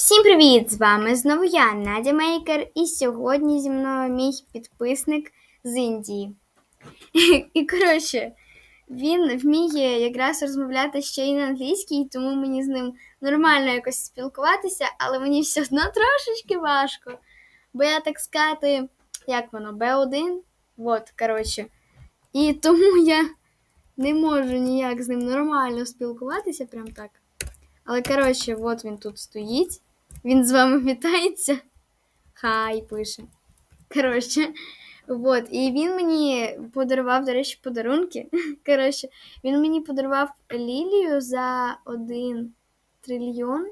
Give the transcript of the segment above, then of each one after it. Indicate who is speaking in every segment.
Speaker 1: Всім привіт! З вами знову я, Надя Мейкер, і сьогодні зі мною мій підписник з Індії. І коротше, він вміє якраз розмовляти ще й на англійській, тому мені з ним нормально якось спілкуватися, але мені все одно трошечки важко. Бо я так сказати, як воно, Б1? От, коротше. І тому я не можу ніяк з ним нормально спілкуватися, прям так. Але, коротше, от він тут стоїть. Він з вами вітається. Хай пише. Коротше, от. І він мені подарував, до речі, подарунки. Коротше, він мені подарував лілію за один трильйон.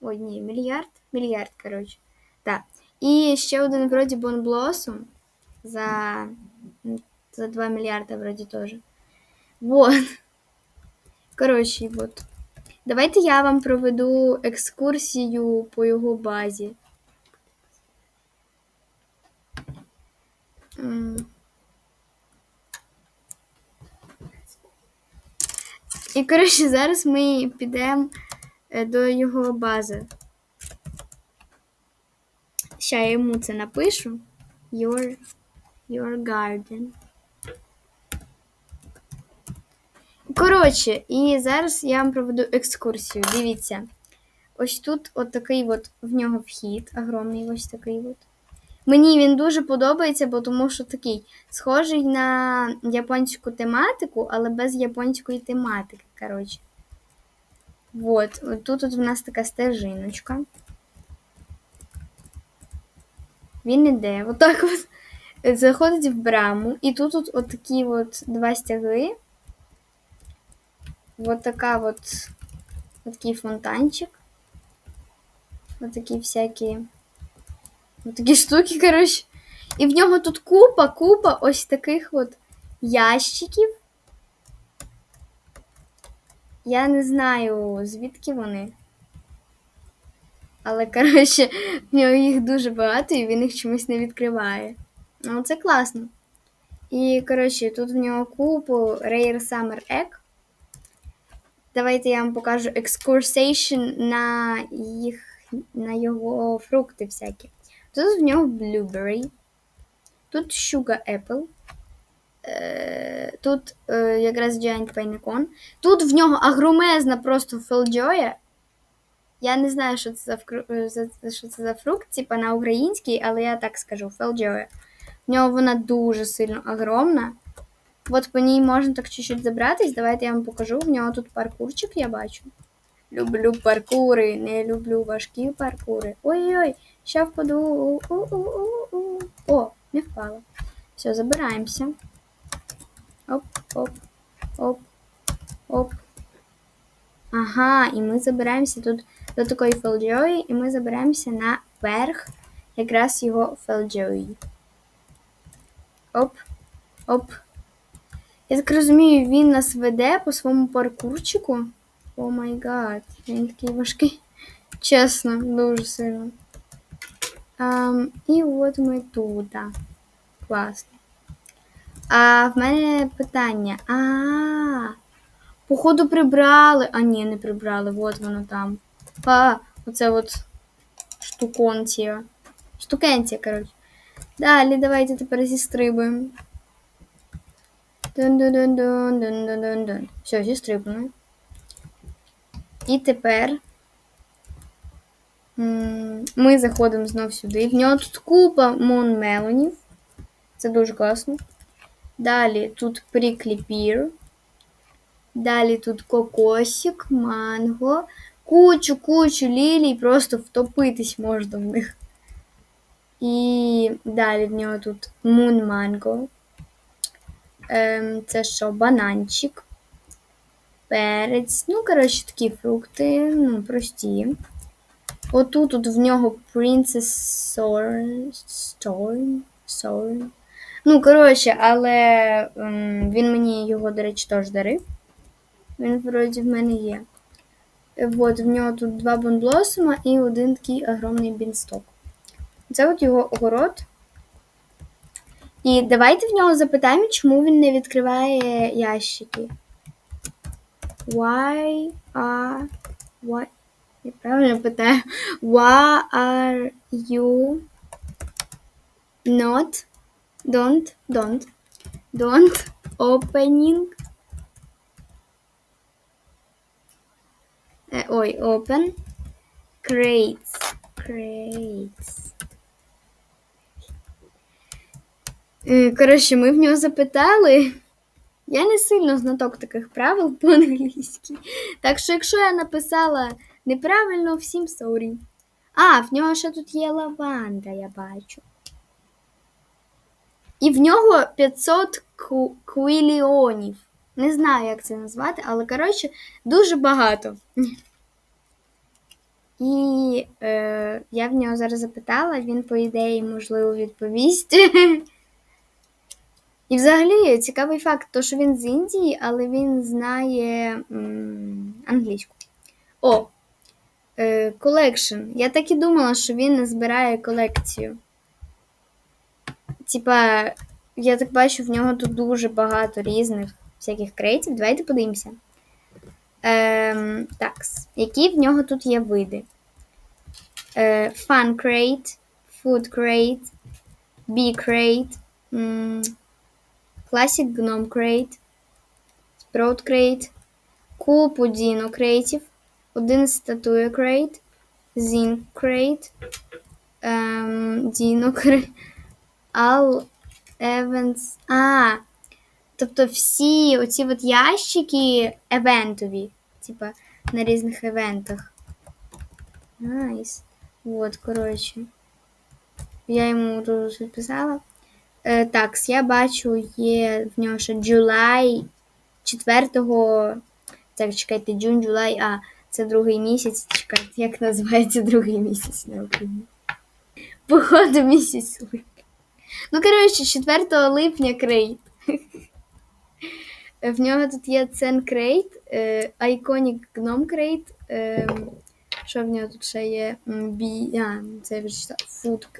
Speaker 1: Ой, ні, мільярд. Мільярд, коротше. Так. І ще один вроді Бонблосом за, за 2 мільярда, вроді теж. Вот. Коротше, вот. Давайте я вам проведу екскурсію по його базі. І, коротше, зараз ми підемо е, до його бази. Ще я йому це напишу. Your, your garden. Коротше, і зараз я вам проведу екскурсію. Дивіться. Ось тут от такий от в нього вхід, огромний ось такий от. Мені він дуже подобається, бо тому що такий схожий на японську тематику, але без японської тематики. коротше. От тут от в нас така стежиночка. Він іде, отак от заходить в браму, і тут от, от такі от два стяги. Вот така вот, вот такий фонтанчик. Вот такі всякі. Вот такі штуки, коротше. І в нього тут купа, купа ось таких от ящиків. Я не знаю, звідки вони. Але, коротше, в нього їх дуже багато і він їх чомусь не відкриває. Ну, це класно. І, коротше, тут в нього купу Rare Summer Egg. Давайте я вам покажу екскурсейшн на їх, на його фрукти всякі. Тут в нього blueberry, тут sugar apple, е, тут е, якраз giant pineapple. Тут в нього агромезна просто фелджоя. Я не знаю, що це за, вкру... за, що це за фрукт, типа на українській, але я так скажу, фелджоя. В нього вона дуже сильно огромна. От по ній можна так чуть-чуть забратись. Давайте я вам покажу. В нього тут паркурчик, я бачу. Люблю паркури, не люблю важкі паркури. Ой-ой, ще впаду. О, не впала. Все, забираємося. Оп, оп, оп, оп. Ага, і ми забираємося тут до такої фелджої, і ми забираємося на верх якраз його фелджої. Оп, оп. Я так розумію, він нас веде по своєму паркурчику. О май гад, він такий важкий. Чесно, дуже сильно. Um, і от ми тут. Класно. А в мене питання. А, походу, прибрали. А, ні, не прибрали. От воно там. А, оце от штуконція. Штукенція, коротше. Далі, давайте тепер зістрибуємо. Дун-дун-дун-дун-дун-дун-дун. Все, зістрибнули. І тепер ми заходимо знов сюди. В нього тут купа монмелонів. Це дуже класно. Далі тут прикліпір. Далі тут кокосик, манго. Кучу-кучу лілій, просто втопитись можна в них. І далі в нього тут мун манго. Ем, Це що, бананчик, перець. Ну, коротше, такі фрукти, ну, прості. Отут тут в нього Princess Storm. Storm. Ну, коротше, але ем, він мені його, до речі, теж дарив. Він, вроді, в мене є. От, в нього тут два бонблосома і один такий огромний бінсток. Це от його огород. І давайте в нього запитаємо, чому він не відкриває ящики. Why are... Why, Я правильно питаю. Why are you not don't don't don't opening Е, ой, open crates. Crates. Коротше, ми в нього запитали. Я не сильно знаток таких правил по-англійськи. Так що, якщо я написала неправильно, всім сорі. А, в нього ще тут є лаванда, я бачу. І в нього 500 ку-. Не знаю, як це назвати, але коротше, дуже багато. І е, я в нього зараз запитала, він, по ідеї, можливо, відповість. І взагалі цікавий факт, то, що він з Індії, але він знає м, англійську. О, е, колекшн. Я так і думала, що він збирає колекцію. Типа, я так бачу, в нього тут дуже багато різних всяких крейтів. Давайте подивимося. Ем, так, які в нього тут є види? Е, Fun Crate, Food Crate, Bee Crate, м, Classic Gnome Crate, Sprout Crate, купу Dino крейтів, один статуя Crate, Zinc Crate, ем, Dino Crate, All Events. А, тобто всі оці от ящики евентові, типа на різних івентах. Найс. Вот, коротше. Я йому тут відписала. Е, так, я бачу, є в нього ще July 4-го. Так, чекайте, June, July, а, це другий місяць. Чекайте, як називається другий місяць на Україні? Походу місяць липня. Ну, коротше, 4 липня крейт. В нього тут є Цен крейт, Iconic Gnome крейт. Що в нього тут ще є? Бі... А, це я вже читав.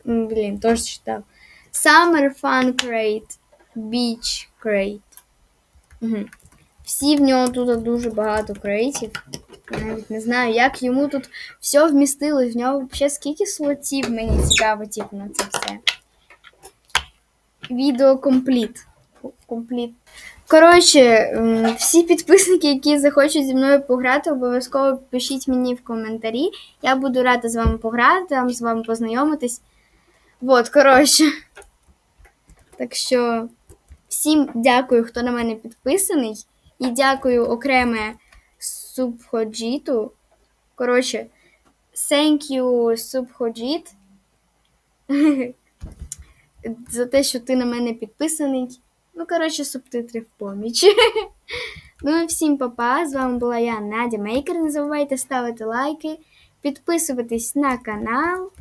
Speaker 1: М, блін, теж читав. Summer Fun Crate, Beach Crate. Угу. Всі в нього тут дуже багато крейтів. Навіть не знаю, як йому тут все вмістилось. В нього взагалі скільки слотів мені цікаво, типу, на це все. Відео компліт. Компліт. Коротше, всі підписники, які захочуть зі мною пограти, обов'язково пишіть мені в коментарі. Я буду рада з вами пограти, з вами познайомитись. Вот, коротше. Так що всім дякую, хто на мене підписаний. І дякую окреме Субходжіту. Коротше, thank you, Субходжіт. За те, що ти на мене підписаний. Ну, коротше, субтитри в поміч. Ну і всім па-па. З вами була я, Надя Мейкер. Не забувайте ставити лайки, підписуватись на канал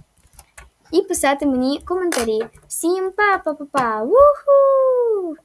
Speaker 1: і писати мені коментарі. Всім па-па-па-па! Уху!